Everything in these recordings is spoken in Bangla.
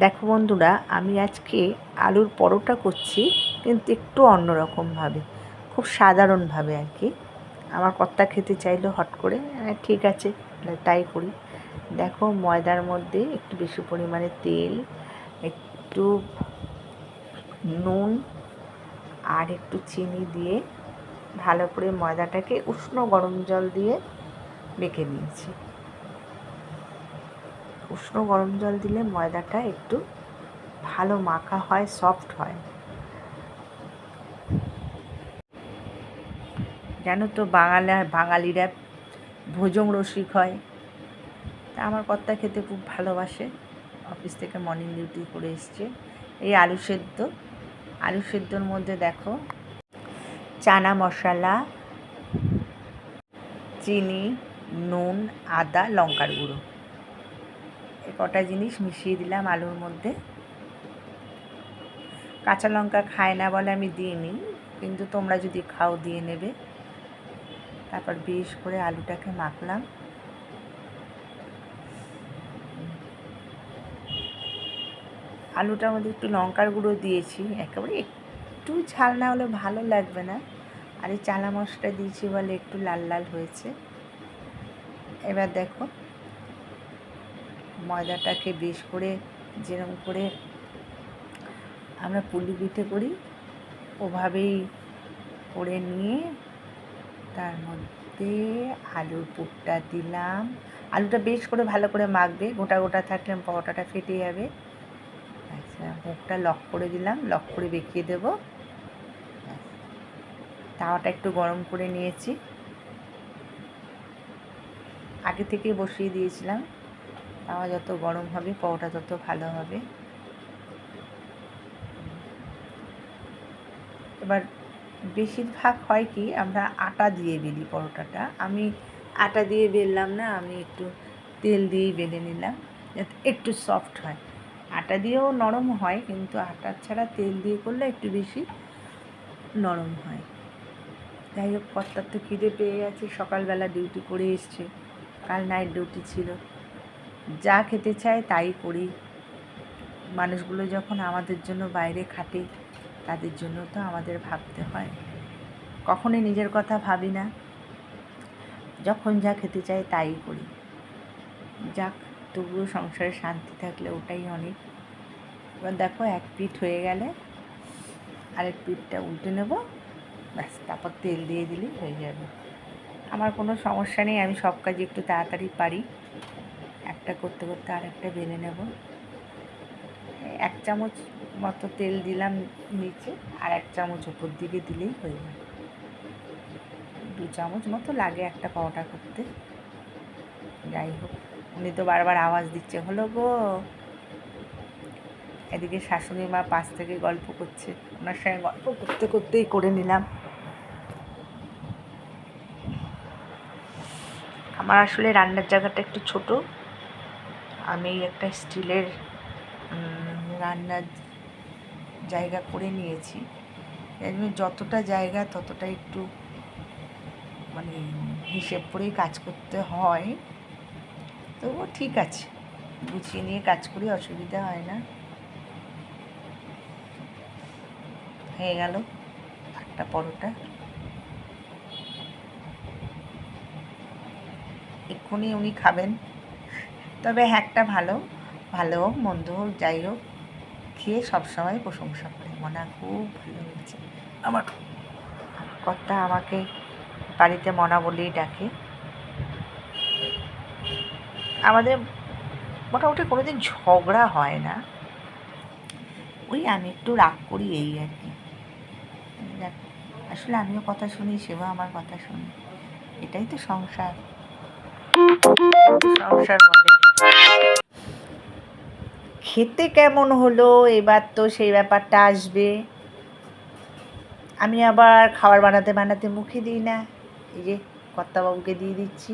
দেখো বন্ধুরা আমি আজকে আলুর পরোটা করছি কিন্তু একটু অন্যরকমভাবে খুব সাধারণভাবে আর কি। আমার কর্তা খেতে চাইলো হট করে আমি, ঠিক আছে তাই করি। দেখো ময়দার মধ্যে একটু বেশি পরিমাণে তেল একটু নুন আর একটু চিনি দিয়ে ভালো করে ময়দাটাকে উষ্ণ গরম জল দিয়ে মেখে নিয়েছি। উষ্ণ গরম জল দিলে ময়দাটা একটু ভালো মাখা হয় সফট হয়। জানো তো বাঙালা, বাঙালিরা ভোজন রসিক হয়। তা আমার কর্তা খেতে খুব ভালোবাসে। অফিস থেকে মর্নিং ডিউটি করে এসছে। এই আলু সেদ্ধ, আলু সেদ্ধর মধ্যে দেখো চানা মশলা, চিনি, নুন, আদা, লঙ্কার গুঁড়ো। কটা জিনিস মিশিয়ে দিলাম আলুর মধ্যে। কাঁচা লঙ্কা খায় না বলে আমি দিইনি, কিন্তু তোমরা যদি খাও দিয়ে নেবে। তারপর বেশ করে আলুটাকে মাখলাম। আলুটার মধ্যে একটু লঙ্কার গুঁড়ো দিয়েছি, একেবারে একটু ঝাল না হলে ভালো লাগবে না। আর এই চালা মশলা দিয়েছি বলে একটু লাল লাল হয়েছে। এবার দেখো ময়দাটাকে বেশ করে যেরকম করে আমরা পুলি পিঠে করি, ওভাবেই করে নিয়ে তার মধ্যে আলুর পুরটা দিলাম। আলুটা বেশ করে ভালো করে মাখবে, গোটা গোটা থাকলে পরোটাটা ফেটে যাবে। আচ্ছা মুখটা লক করে দিলাম, লক করে বেঁকিয়ে দেবো। তাওয়াটা একটু গরম করে নিয়েছি। আগে থেকে বসিয়ে দিয়েছিলাম। তাওয়া যত গরম হবে, পরোটা তত ভালো হবে। এবার বেশিরভাগ হয় কি, আমরা আটা দিয়ে বেলি পরোটাটা। আমি আটা দিয়ে বেললাম না, আমি একটু তেল দিয়েই বেলে নিলাম, যাতে একটু সফট হয়। আটা দিয়েও নরম হয়, কিন্তু আটা ছাড়া তেল দিয়ে করলে একটু বেশি নরম হয়। যাই হোক, কর্তার তো খিদে পেয়ে গেছে, সকালবেলা ডিউটি করে এসছে। কাল নাইট ডিউটি ছিল। যা খেতে চায় তাই করি। মানুষগুলো যখন আমাদের জন্য বাইরে খাটে, তাদের জন্য তো আমাদের ভাবতে হয়। কখনই নিজের কথা ভাবি না। যখন যা খেতে চাই তাই করি। যাক, তবুও সংসারে শান্তি থাকলে ওটাই অনেক। এবার দেখো, এক পিঠ হয়ে গেলে আরেক পিঠটা উল্টে নেব। ব্যাস, তারপর তেল দিয়ে দিলেই হয়ে যাবে। আমার কোনো সমস্যা নেই, আমি সব কাজ একটু তাড়াতাড়ি পারি। একটা করতে করতে আর একটা বেলে নেব। এক চামচ মতো তেল দিলাম নিচে, আর এক চামচ ওপর দিকে দিলেই হয়ে যাবে। দু চামচ মতো লাগে একটা পরোটা করতে। যাই হোক, উনি তো বারবার আওয়াজ দিচ্ছে, হলো গো। এদিকে শাশুড়ি মা পাশ থেকে গল্প করছে, ওনার সঙ্গে গল্প করতে করতেই করে নিলাম। আমার আসলে রান্নার জায়গাটা একটু ছোট। আমি একটা স্টিলের রান্নার জায়গা করে নিয়েছি। যতটা জায়গা ততটা একটু মানে হিসেব করেই কাজ করতে হয়। তবুও ঠিক আছে। গুছিয়ে নিয়ে কাজ করি, অসুবিধা হয় না। হয়ে গেল একটা পরোটা। এক্ষুনি উনি খাবেন। তবে একটা ভালো ভালো হোক মন্দ হোক যাই হোক খেয়ে সবসময় প্রশংসা করে। মনে খুব ভালো হয়েছে আমার কর্তা আমাকে বাড়িতে মনা বলেই ডাকে। আমাদের মোটামুটি কোনো দিন ঝগড়া হয় না। ওই আমি একটু রাগ করি এই আর কি। আসলে আমিও কথা শুনি সেও আমার কথা শুনি। এটাই তো সংসার। সংসার বলে। খেতে কেমন হলো? এবার তো সেই ব্যাপারটা আসবে। আমি আবার খাবার বানাতে বানাতে মুখে দিই না। এই যে কর্তাবাবুকে দিয়ে দিচ্ছি।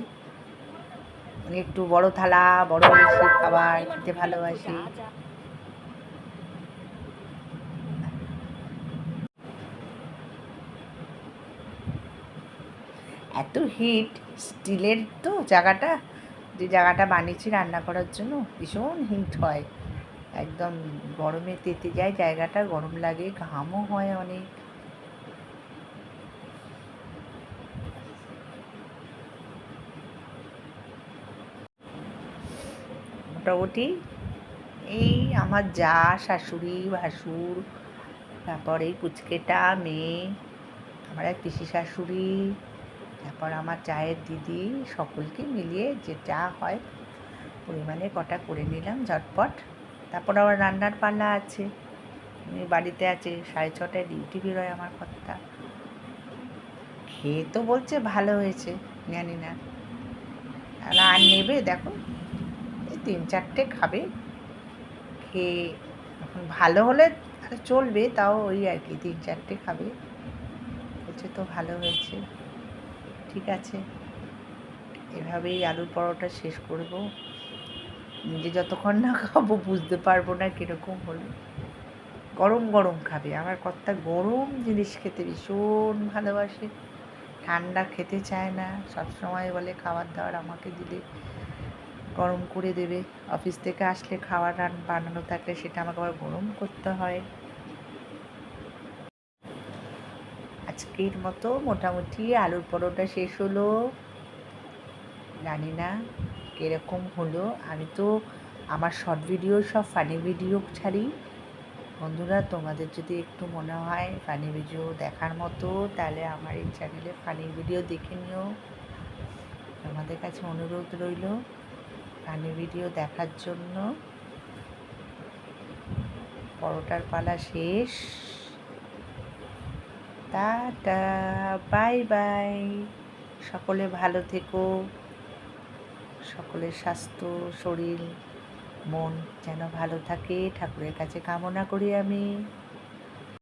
একটু বড় থালা, বড় বেশি খাবার খেতে ভালোবাসি। এত হিট স্টিলের তো জায়গাটা। যে জায়গাটা বানিয়েছি রান্না করার জন্য, ভীষণ হিট হয়। একদম গরমে তেতে যায় জায়গাটা, গরম লাগে, ঘামও হয় অনেক। মোটামুটি এই আমার যা শাশুড়ি, ভাসুর, তারপরে এই পুচকেটা, মেয়ে, আমার এক পিসি শাশুড়ি তারপর আমার চায়ের দিদি সকলকে মিলিয়ে যে যা হয় পরিমাণে কটা করে নিলাম ঝটপট। তারপর আবার রান্নার পাল্লা আছে। বাড়িতে আছে, সাড়ে ছটায় ডিউটি বেরোয় আমার কর্তা। খেয়ে তো বলছে ভালো হয়েছে, জানি না। আর নেবে দেখো, এই তিন চারটে খাবে। খেয়ে এখন ভালো হলে চলবে, তাও ওই আর কি, তিন চারটে খাবে। বলছে তো ভালো হয়েছে। ঠিক আছে। এভাবেই আলুর পরোটা শেষ করব। নিজে যতক্ষণ না খাব বুঝতে পারব না কীরকম হলো। গরম গরম খাবে। আমার কর্তা গরম জিনিস খেতে ভীষণ ভালোবাসে। ঠান্ডা খেতে চায় না। সবসময় বলে খাবার দাবার আমাকে দিলে গরম করে দেবে। অফিস থেকে আসলে খাবার রান বানানো থাকলে সেটা আমাকে আবার গরম করতে হয়। আজকের মতো মোটামুটি আলুর পরোটা শেষ হলো। জানি না কীরকম হলো। আমি তো আমার শর্ট ভিডিও সব ফানি ভিডিও ছাড়ি। বন্ধুরা, তোমাদের যদি একটু মনে হয় ফানি ভিডিও দেখার মতো, তাহলে আমার এই চ্যানেলে ফানি ভিডিও দেখে নিও। তোমাদের কাছে অনুরোধ রইল ফানি ভিডিও দেখার জন্য। পরোটার পালা শেষ। Tata, bye bye. সকলে ভালো থেকো। সকলের স্বাস্থ্য, শরীর, মন যেন ভালো থাকে। ঠাকুরের কাছে কামনা করি আমি।